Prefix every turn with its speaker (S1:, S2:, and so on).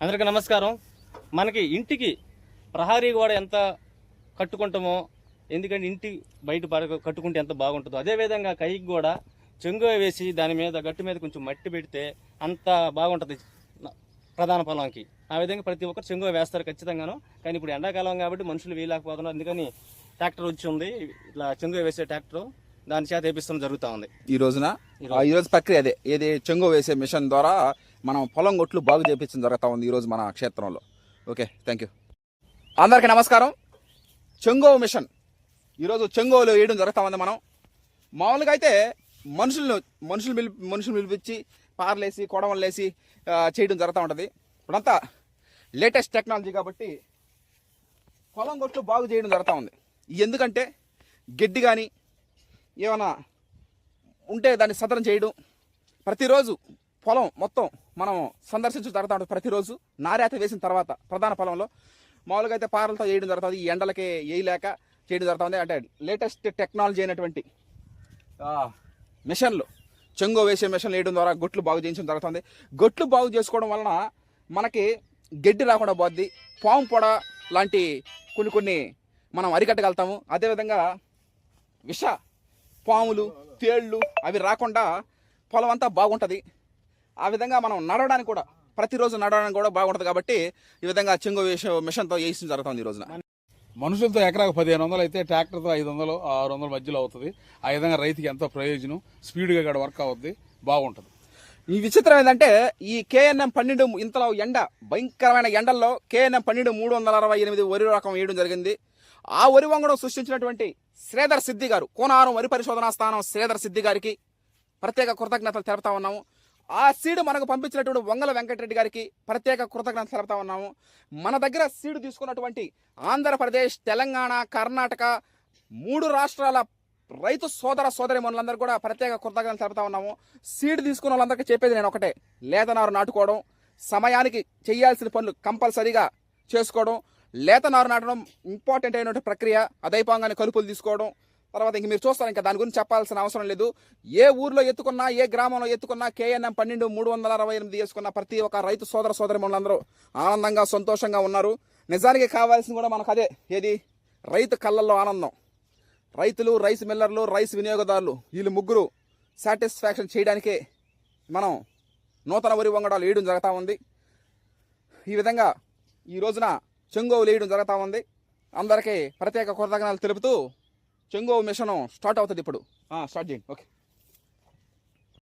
S1: అందరికీ నమస్కారం. మనకి ఇంటికి ప్రహారీ గోడ ఎంత కట్టుకుంటామో ఎందుకంటే ఇంటి బయట పడ కట్టుకుంటే ఎంత బాగుంటుందో. అదేవిధంగా కైకి కూడా చెంగు వేసి దాని మీద గట్టు మీద కొంచెం మట్టి పెడితే అంత బాగుంటుంది ప్రధాన పొలంకి. ఆ విధంగా ప్రతి ఒక్కరు చెంగు వేస్తారు ఖచ్చితంగాను. కానీ ఇప్పుడు ఎండాకాలం కాబట్టి మనుషులు వీలేకపోతున్నారు అందుకని ట్రాక్టర్ వచ్చి ఉంది. ఇట్లా చెంగు వేసే ట్రాక్టర్. దాని చేత వేపిస్తడం జరుగుతూ ఉంది.
S2: ఈ రోజున? ఈ రోజు. ప్రక్రియ అదే. ఏది చెంగు వేసే మిషన్ ద్వారా మనం పొలం గొట్లు బాగు చేపించడం జరుగుతూ ఉంది ఈ రోజు మన క్షేత్రంలో. ఓకే థ్యాంక్ యూ అందరికీ నమస్కారం. చెంగో మిషన్. ఈరోజు చెంగోలు వేయడం జరుగుతూ ఉంది మనం. మామూలుగా అయితే మనుషులను మనుషులు పిలిపి మనుషులు పిలిపించి పార్లేసి కొడవలేసి చేయడం జరుగుతూ ఉంటుంది. ఇప్పుడంతా లేటెస్ట్ టెక్నాలజీ కాబట్టి పొలం గొట్లు బాగు చేయడం జరుగుతూ ఉంది. ఎందుకంటే గడ్డి కానీ ఏమైనా ఉంటే దాన్ని సదరం చేయడం. ప్రతిరోజు పొలం మొత్తం మనం సందర్శించడం జరుగుతూ ఉంటుంది ప్రతిరోజు. నారేత వేసిన తర్వాత ప్రధాన పొలంలో మామూలుగా అయితే పారలతో వేయడం జరుగుతుంది ఈ ఎండలకి వేయలేక చేయడం జరుగుతుంది. అంటే లేటెస్ట్ టెక్నాలజీ అయినటువంటి మిషన్లు. చెంగో వేసే మిషన్లు వేయడం ద్వారా గొట్లు బాగు చేయించడం జరుగుతుంది. గొట్లు బాగు చేసుకోవడం వలన మనకి గడ్డి రాకుండా పోద్ది. పాము పొడ లాంటి కొన్ని కొన్ని మనం అరికట్టగలుగుతాము. అదేవిధంగా విష పాములు తేళ్ళు అవి రాకుండా పొలం అంతా బాగుంటుంది. ఆ విధంగా మనం నడవడానికి కూడా ప్రతిరోజు నడవడానికి కూడా బాగుంటుంది కాబట్టి ఈ విధంగా చెంగు వేసే మిషన్తో వేసి జరుగుతుంది ఈ రోజున.
S3: మనుషులతో ఎకరాకు పదిహేను వందలు అయితే ట్రాక్టర్తో ఐదు వందలు ఆరు వందల మధ్యలో అవుతుంది. ఆ విధంగా రైతుకి ఎంతో ప్రయోజనం స్పీడ్గా కూడా వర్క్ అవుద్ది బాగుంటుంది.
S2: ఈ విచిత్రం ఏంటంటే ఈ కేఎన్ఎం పన్నెండు ఇంతలో ఎండ భయంకరమైన ఎండల్లో కేఎన్ఎం పన్నెండు మూడు వందల అరవై ఎనిమిది వరి రకం వేయడం జరిగింది. ఆ వరి వంగడం సృష్టించినటువంటి శ్రీధర్ సిద్ధి గారు. కోనారం వరి పరిశోధనా స్థానం శ్రీధర్ సిద్ధి గారికి ప్రత్యేక కృతజ్ఞతలు తెలుపుతా ఉన్నాము. ఆ సీడు మనకు పంపించినటువంటి వంగల వెంకటరెడ్డి గారికి ప్రత్యేక కృతజ్ఞతలు తెలుపుతా ఉన్నాము. మన దగ్గర సీడు తీసుకున్నటువంటి ఆంధ్రప్రదేశ్ తెలంగాణ కర్ణాటక మూడు రాష్ట్రాల రైతు సోదర సోదరి మనులందరూ కూడా ప్రత్యేక కృతజ్ఞతలు తెలుపుతా ఉన్నాము. సీడ్ తీసుకున్న వాళ్ళందరికీ చెప్పేది నేను ఒకటే. లేతనారు నాటుకోవడం సమయానికి చేయాల్సిన పనులు కంపల్సరీగా చేసుకోవడం లేత నారు నాటడం ఇంపార్టెంట్ అయిన ప్రక్రియ. అదైపోగానే కలుపులు తీసుకోవడం. తర్వాత ఇంక మీరు చూస్తారు ఇంకా దాని గురించి చెప్పాల్సిన అవసరం లేదు. ఏ ఊర్లో ఎత్తుకున్నా ఏ గ్రామంలో ఎత్తుకున్నా కేఎన్ఎం పన్నెండు మూడు వందల అరవై ఎనిమిది వేసుకున్న ప్రతి ఒక్క రైతు సోదర సోదరి మనులందరూ ఆనందంగా సంతోషంగా ఉన్నారు. నిజానికి కావాల్సింది కూడా మనకు అదే. ఏది? రైతు కళ్ళల్లో ఆనందం. రైతులు రైస్ మిల్లర్లు రైస్ వినియోగదారులు వీళ్ళు ముగ్గురు సాటిస్ఫాక్షన్ చేయడానికే మనం నూతన వరి వంగడాలు వేయడం జరుగుతూ ఉంది. ఈ విధంగా ఈ రోజున చెంగోవు లేయడం జరుగుతూ ఉంది. అందరికీ ప్రత్యేక కృతజ్ఞతలు తెలుపుతూ చెంగోవు మిషన్ స్టార్ట్ అవుతుంది ఇప్పుడు. స్టార్ట్ చేయండి. ఓకే.